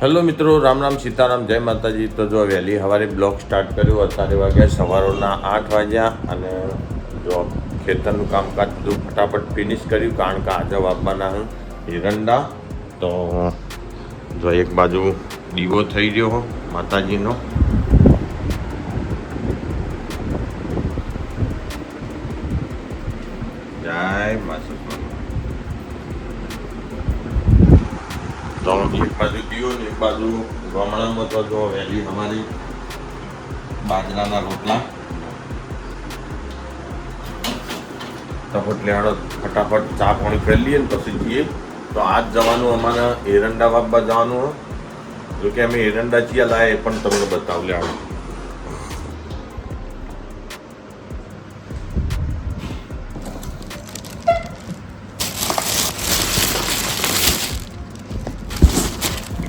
Hello મિત્રો, રામ રામ સીતારામ, જય માતાજી. તો જો વહેલી સવારે બ્લોગ સ્ટાર્ટ કર્યું અત્યારે વાગ્યા, સવારોના આઠ વાગ્યા અને જો ખેતરનું કામકાજ બધું ફટાફટ ફિનિશ કર્યું, કારણ કે આજે વાપવાના હું એરંડા. તો જો એક બાજુ દીવો થઈ ગયો માતાજીનો. તો એક બાજુ દીવો ને એક બાજુ ગામડામાં તો જો વહેલી અમારી બાજરાના રોટલા તપટ લેવાડો ફટાફટ ચા પાણી કરી લઈએ ને પછી જઈએ. તો આજ જવાનું અમારે એરંડા વાપવા જવાનું. જોકે અમે એરંડા ચિયા એ પણ તમને બતાવ લેવાડો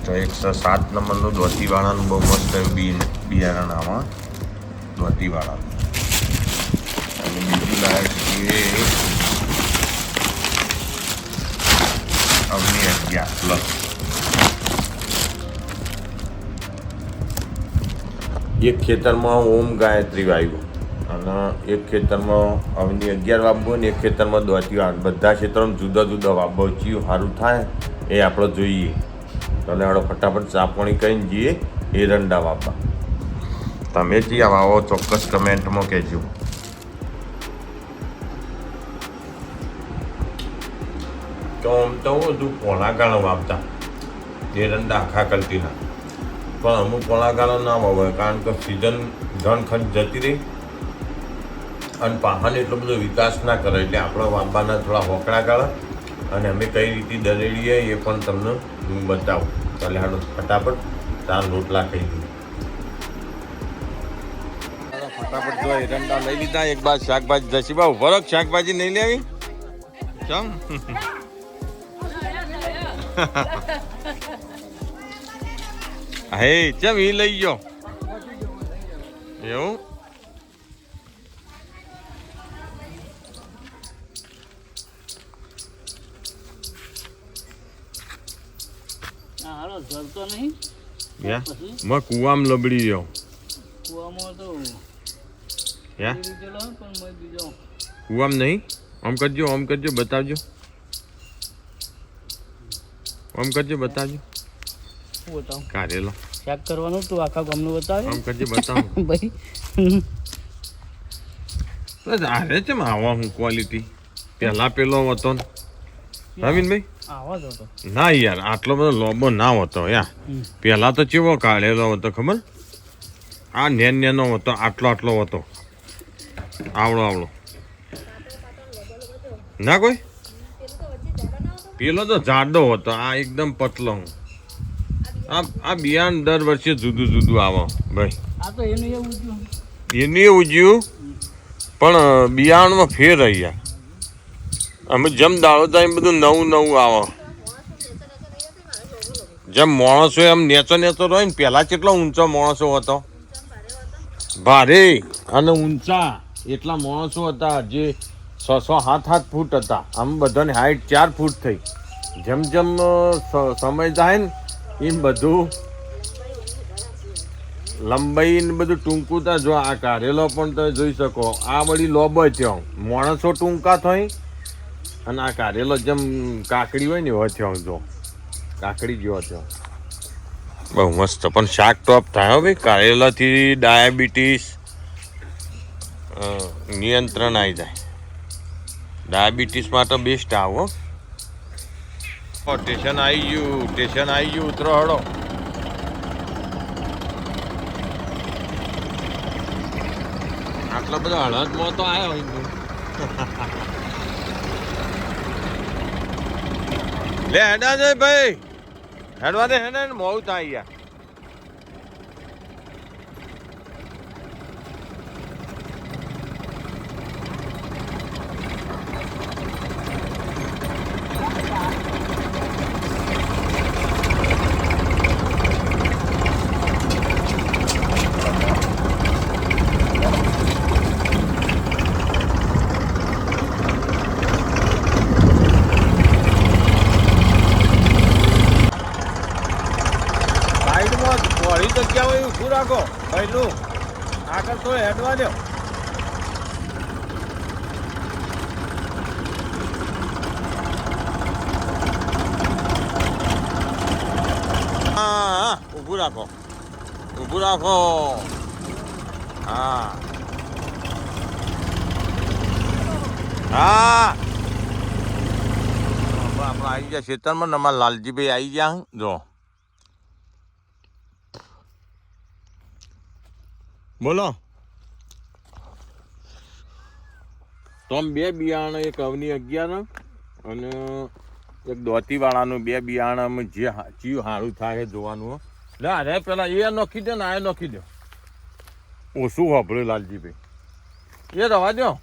તો એકસો સાત નંબરનું ધોતીવાળાનું બહુ મસ્ત બી બિયારણ આમાં. ધોતીવાળાનું અને બીજું લાયક છે અવની અગિયાર. પ્લસ એક ખેતરમાં ઓમ ગાયત્રી વાવ્યું અને એક ખેતરમાં અવની અગિયાર વાવવું અને એક ખેતરમાં દોતી વાવ બધા ખેતરમાં જુદા જુદા વાવવો ચિયું સારું થાય એ આપણે જોઈએ. તો હાડો ફટાફટ ચા પાણી કરીને જઈએ એરંડા વાવવા તમે જ્યાં વાવો ચોક્કસ કમેન્ટમાં કહેજો. તો આમ તો બધું પોણા ગાળો વાપતા. એરંડા આખા કલ્ટીના પણ અમુક પોણા ગાળો ના વાવે કારણ કે સિઝન ઘણ ખંડ જતી રહી. અને પાહન એટલો બધો વિકાસ ના કરે, એટલે આપણા વાંબાના થોડા હોકડા ગાળા. અને અમે કઈ રીતે દરેડીએ એ પણ તમને હું બતાવું. ચાલે હાલો, ફટાફટ ચાર રોટલા ખાઈ દઈએ ફટાફટ જો એરંડા લઈ લીધા. એક બાદ શાકભાજી જશી બા વરખ શાકભાજી નહીં લેવી? ચમ? હે, ચમ એ લઈ ગયો. એવું? હા જલતો નહીં. યા મેં કુવામ લબડી રહ્યો. તો યા? કુવામ નહીં? આમ કરજો આમ કરજો બતાવજો. આમ કરજો બતાવજો. બતાવ? કારેલો ચેક કરવાનું તું આખા ગામનું બતાવ? આમ કરજો બતાવો. ભાઈ. બસ આરે છે આવા હું ક્વોલિટી પહેલા પેલો હતો ને. નવીનભાઈ ના યાર આટલો બધો લોબો ના હતો યાર. પહેલા તો ચેવો કાઢેલો હતો ખબર? આ નેન નેનો હતો આટલો આટલો હતો. આવડો આવડો. ના કોઈ? પેલો તો જાડો હતો આ એકદમ પતલો હું. આ આ બિયાન દર વર્ષે જુદું જુદું આવે ભાઈ. એનું એની ઉજ્યું પણ બિયારણમાં ફેર રહી યાર અમે જેમ દાળો થાય એમ બધું નવું નવું આવે. જેમ માણસો એમ નેચો નેચો રહ્યો ને, પહેલાં કેટલો ઊંચો માણસો હતો? ભારે. અને ઊંચા એટલા માણસો હતા જે છ છ સાત સાત ફૂટ હતા. આમ બધાની હાઈટ ચાર ફૂટ થઈ. જેમ જેમ સમય થાય ને, એમ બધું લંબાઈ ને બધું ટૂંકું તા જો આ કારેલો પણ તમે જોઈ શકો, આ બધી લોબ થયો. માણસો ટૂંકા થઈ અને આ કાઢેલો જેમ કાકડી હોય ને એવો થયો જો. કાકડી જેવો થયો બહુ મસ્ત. પણ શાક ટોપ થાય હો ભાઈ કારેલાથી ડાયાબિટીસ નિયંત્રણ આવી જાય. ડાયાબિટીસ માટે બેસ્ટ આવો સ્ટેશન આવી ગયું સ્ટેશન આવી ગયું ઉતરો હળો. આટલો બધો હળદમાં તો આવ્યો લે હેડા ભાઈ. હેડવા દે હેડા ને મોડું થાય યાર જગ્યા હોય ઊભું રાખો. પહેલું આગળ તો હેડવા દો. ઊભું રાખો. ઊભું રાખો. હા. હા. આપણે આવી ગયા. ખેતરમાં નમા લાલજીભાઈ આવી ગયા જો. બોલો. તો બે બિયારણ એક અવની અગિયાર અને એક દોતી વાળાનું બે બિયારણમાં જે હા- સારું થાય જોવાનું ના અરે પેલા એ નોખી દો ને આ નોખી દો. ઓછું વાપર્યું લાલજીભાઈ. એ રવા દો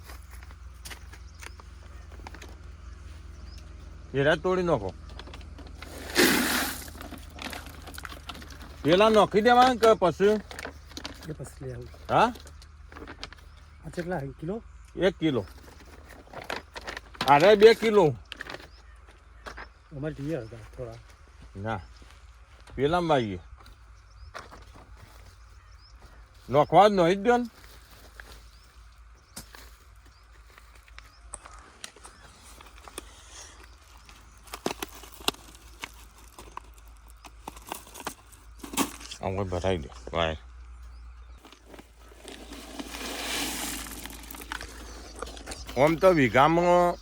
એરા તોડી નાખો. પેલા નોખી દેવા કે પછી? પછી લઈ આવું. હા? આ કેટલા કિલો? એક કિલો. અરે બે કિલો. અમારે જોઈએ હતા થોડા. ના. પેલા માગીએ નોખવા જ નહીં જ ને ભરાઈ દે. ભાઈ આમ તો વીઘામાં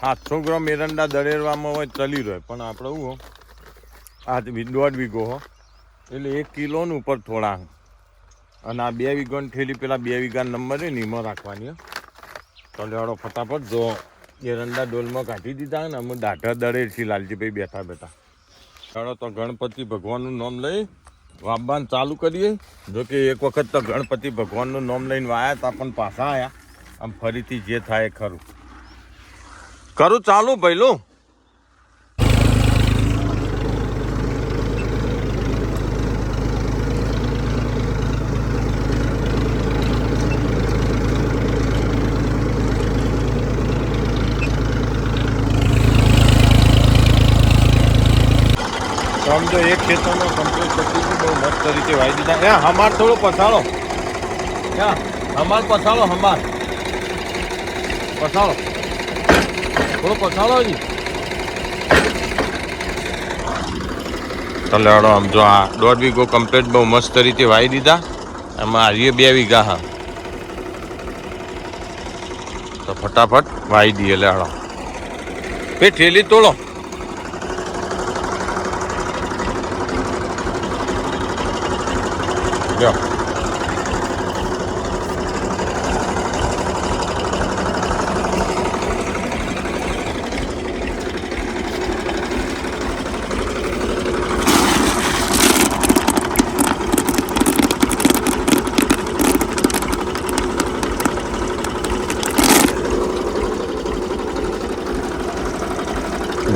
સાતસો ગ્રામ એરંડા દળેરવામાં હોય ચલી રહે પણ આપણે હું આ દોઢ વીઘો હો. એટલે એક કિલોનું ઉપર થોડા અને આ બે વીઘાની થેલી પેલા બે વીઘા નંબર છે ને રાખવાની. તો લેવડો ફટાફટ જો એરંડા ડોલમાં કાઢી દીધા ને, અમે દાઢા દળે છીએ લાલજીભાઈ બેઠા બેઠા. ચાલો તો ગણપતિ ભગવાનનું નામ લઈ વાવવાનું ચાલુ કરીએ. જોકે એક વખત તો ગણપતિ ભગવાનનું નામ લઈને વાયા હતા પણ પાછા આયા. આમ ફરીથી જે થાય ખરું. કરું ચાલુ ભૈલું. આમ એક ખેતરમાં કમ્પ્લીટ હતી બહુ મસ્ત રીતે વાવી દીધા. હમાર થોડો પસાડો હમાર પસાડો હમાર. પસાડો થોડો પસાડો હજી તો લેવડો આમ જો આ દોઢ વીઘો કમ્પ્લીટ બહુ મસ્ત રીતે વાવી દીધા. એમાં હારીએ બે વીઘા હા. તો ફટાફટ વાવી દઈએ લેવડો એ ઠેલી તોડો. લ્યો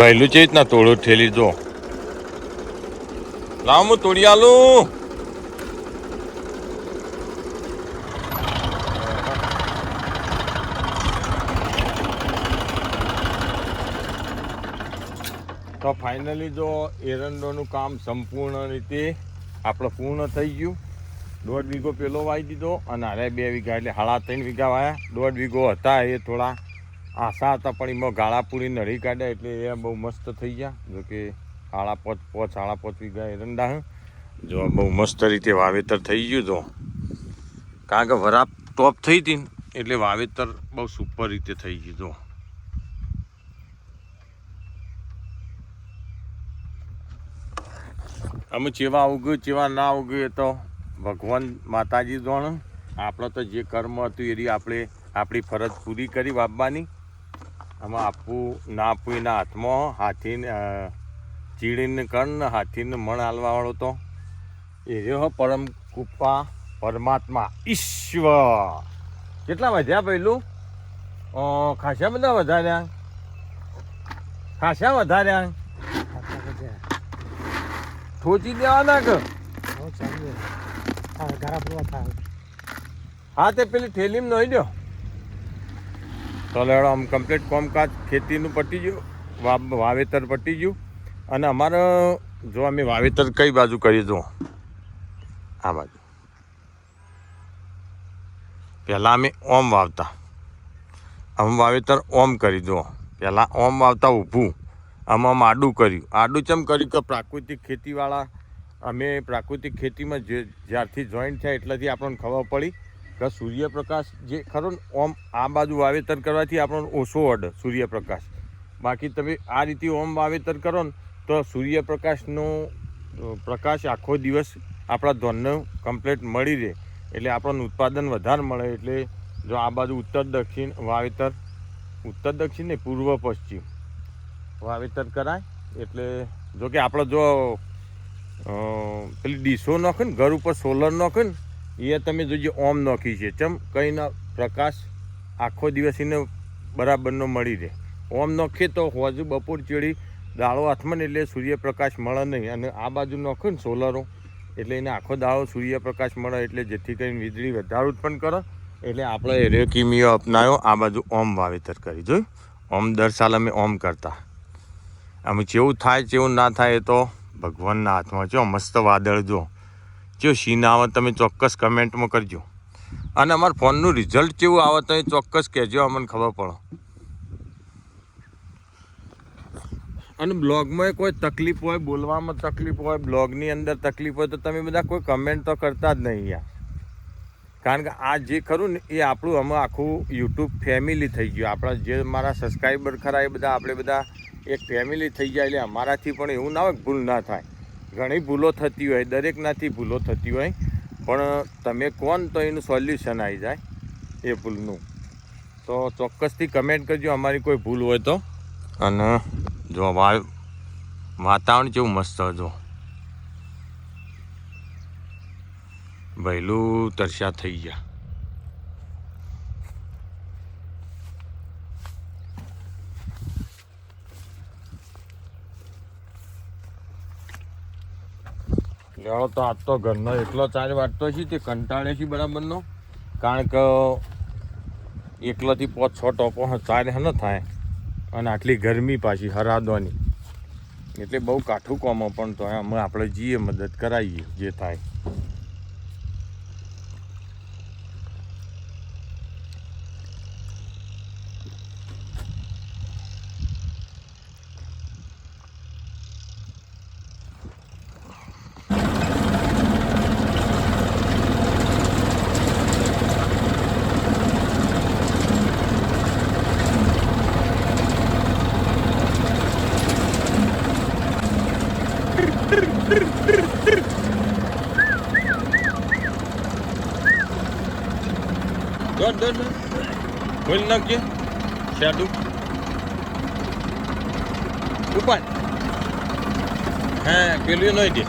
ભાઈલું છે રીતના તોડું ઠેલી જો. લાવ હું તોડી આલું તો ફાઇનલી જો એરંડોનું કામ સંપૂર્ણ રીતે આપણે પૂર્ણ થઈ ગયું. દોઢ વીઘો પેલો વાવી દીધો અને હારે બે વીઘા એટલે સાડા ત્રણ વીઘા વાયા. દોઢ વીઘો હતા એ થોડા. આશા હતા પણ એમાં ગાળા પૂરી કાઢ્યા એટલે એ બહુ મસ્ત થઈ ગયા. જોકે આળા પોચ પોચ આળા સાડા ગયા એરંડા હે. જો બહુ મસ્ત રીતે વાવેતર થઈ ગયું જો. કારણ કે વરાપ ટોપ થઈ હતી એટલે વાવેતર બહુ સુપર રીતે થઈ ગયું જો. અમે ચેવા ઉગ્યું ચેવા ના ઉગ્યું એ તો ભગવાન માતાજી જાણ. આપણે તો જે કર્મ હતું એની આપણે આપણી ફરજ પૂરી કરી વાપવાની. આમાં આપવું ના આપવું એના હાથમાં હાથીને ચીડીને કર્ણ હાથીને મણ હાલવાવાળો તો. એ રહ્યો પરમ કૃપા પરમાત્મા ઈશ્વર. કેટલા વધ્યા પહેલું? ખાસા બધા વધાર્યા? ખાસા વધાર્યા? ઠોચી દેવાના કે હા તે પેલી થેલીમાં નહીં દો તો લેવડો આમ કમ્પ્લીટ કોમકાજ ખેતીનું પટી ગયું વાવેતર પટી ગયું. અને અમારે, જો અમે વાવેતર કઈ બાજુ કરીએ જો આ બાજુ. પહેલાં અમે ઓમ વાવતા. આમ વાવેતર ઓમ કરી દો પહેલાં ઓમ વાવતા ઊભું. આમ આડું કર્યું. આડું ચમ કર્યું કે પ્રાકૃતિક ખેતીવાળા, અમે પ્રાકૃતિક ખેતીમાં જે, જ્યારથી જોઈન્ટ થયા એટલાથી આપણને ખબર પડી. કે સૂર્યપ્રકાશ જે ખરો ને, ઓમ આ બાજુ વાવેતર કરવાથી આપણો ઓછો અડ સૂર્યપ્રકાશ. બાકી તમે આ રીતે ઓમ વાવેતર કરો ને, તો સૂર્યપ્રકાશનો પ્રકાશ આખો દિવસ આપણા ધોનને કમ્પ્લીટ મળી રહે. એટલે આપણને ઉત્પાદન વધારે મળે. એટલે જો આ બાજુ ઉત્તર દક્ષિણ વાવેતર, ઉત્તર દક્ષિણ ને પૂર્વ પશ્ચિમ વાવેતર કરાય. એટલે જો કે આપણે જો પેલી ડીશો નાખે ને, ઘર ઉપર સોલર નાખે ને એ તમે જોજો, ઓમ નોખી છે. ચમ, કંઈના પ્રકાશ આખો દિવસ એને બરાબરનો મળી રહે. ઓમ નોખીએ તો હોજુ બપોર ચેડી દાળો હાથમાં એટલે સૂર્યપ્રકાશ મળે નહીં. અને આ બાજુ નોખો ને સોલરો, એટલે એને આખો દાળો સૂર્યપ્રકાશ મળે એટલે જેથી કરીને વીજળી વધારે ઉત્પન્ન કરે. એટલે આપણે એરિયો કિમિયો અપનાવ્યો આ બાજુ ઓમ વાવેતર કરી. જોયું? ઓમ દર સાલ અમે ઓમ કરતા. આમ જેવું થાય, જેવું ના થાય એ તો ભગવાનના હાથમાં. જો, મસ્ત વાદળ જો જો સીન આવે તમે ચોક્કસ કમેન્ટમાં કરજો. અને અમારા ફોનનું રિઝલ્ટ કેવું આવે તો એ ચોક્કસ કહેજો અમને ખબર પડે. અને બ્લોગમાં કોઈ તકલીફ હોય, બોલવામાં તકલીફ હોય, બ્લોગની અંદર તકલીફ હોય તો તમે બધા કોઈ કમેન્ટ તો કરતા જ નહીં યાર. કારણ કે આ જે ખરું ને એ આપણું અમે આખું યુટ્યુબ ફેમિલી થઈ ગયું. આપણા જે મારા સબસ્ક્રાઈબર ખરા એ બધા, આપણે બધા એક ફેમિલી થઈ જાય એટલે અમારાથી પણ એવું ના હોય ભૂલ ના થાય. ઘણી ભૂલો થતી હોય, દરેકનાથી ભૂલો થતી હોય, પણ તમે કોણ તો એનું સોલ્યુશન આવી જાય એ ભૂલનું. તો ચોક્કસથી કમેન્ટ કરજો, અમારી કોઈ ભૂલ હોય તો. અને જો વાય વાતાવરણ કેવું મસ્ત જો. ભૈલું તરસ્યા થઈ ગયા. લેવો તો આજ તો ઘરનો એકલો ચાર વાટતો છે, તે કંટાળે છે બરાબરનો. કારણ કે એકલાથી પાંચ છ ટોપો ચાર હે ન થાય. અને આટલી ગરમી પાછી હરાદવાની. એટલે બહુ કાઠું કોમો પણ તો અમે આપણે જઈએ, મદદ કરાવીએ, જે થાય. દોડ ખોલી નાખજે શાડું ઉપાડ હા પેલું નહીં દે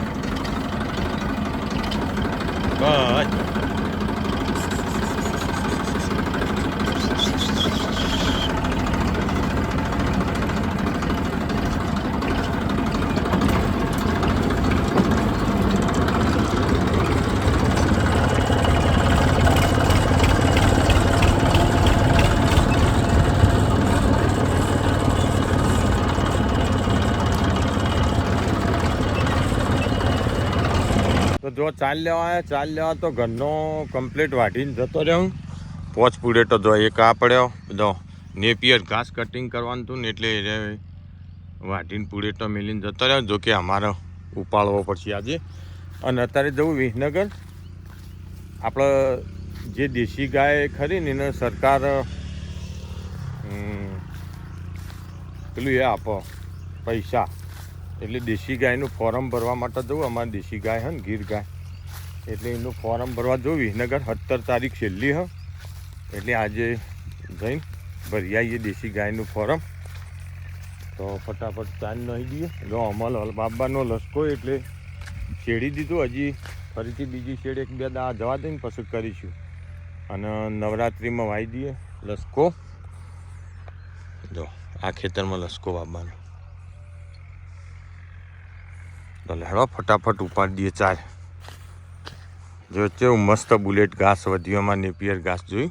જો ચાલ લેવા આવ્યા ચાલ લેવા તો ઘરનો કમ્પ્લીટ વાઢીને જતો રહ્યો પોચ પૂડેટો જો એક આ પડ્યો. બધો નેપિયર ઘાસ કટિંગ કરવાનું હતું ને એટલે વાઢીને પૂડેટો મેલીને જતો રહ્યો. જો કે અમારે ઉપાડવો પડશે આજે. અને અત્યારે જવું વિસનગર. આપણે જે દેશી ગાય ખરી ને એને સરકાર પેલું એ આપો, પૈસા. એટલે દેશી ગાયનું ફોર્મ ભરવા માટે જવું. અમારી દેશી ગાય હે ને ગીર ગાય. એટલે એનું ફોર્મ ભરવા જોવી. વિસનગર સત્તર તારીખ છેલ્લી, હ. એટલે આજે જઈને ભરી આવીએ દેશી ગાયનું ફોર્મ. તો ફટાફટ ચાંદ નહીં દઈએ. જો અમલ બાબાનો લસકો એટલે શેડી દીધું. હજી ફરીથી બીજી શેડ એક બે દા જવા દઈને પછી કરીશું. અને નવરાત્રિમાં વાવી દઈએ લસકો. જો, આ ખેતરમાં લસકો બાબાનો. તો લેડો, ફટાફટ ઉપાડી દઈએ ચાલ જો કેવું મસ્ત બુલેટ ઘાસ વધ્યું એમાં નેપિયર ઘાસ જોઈ.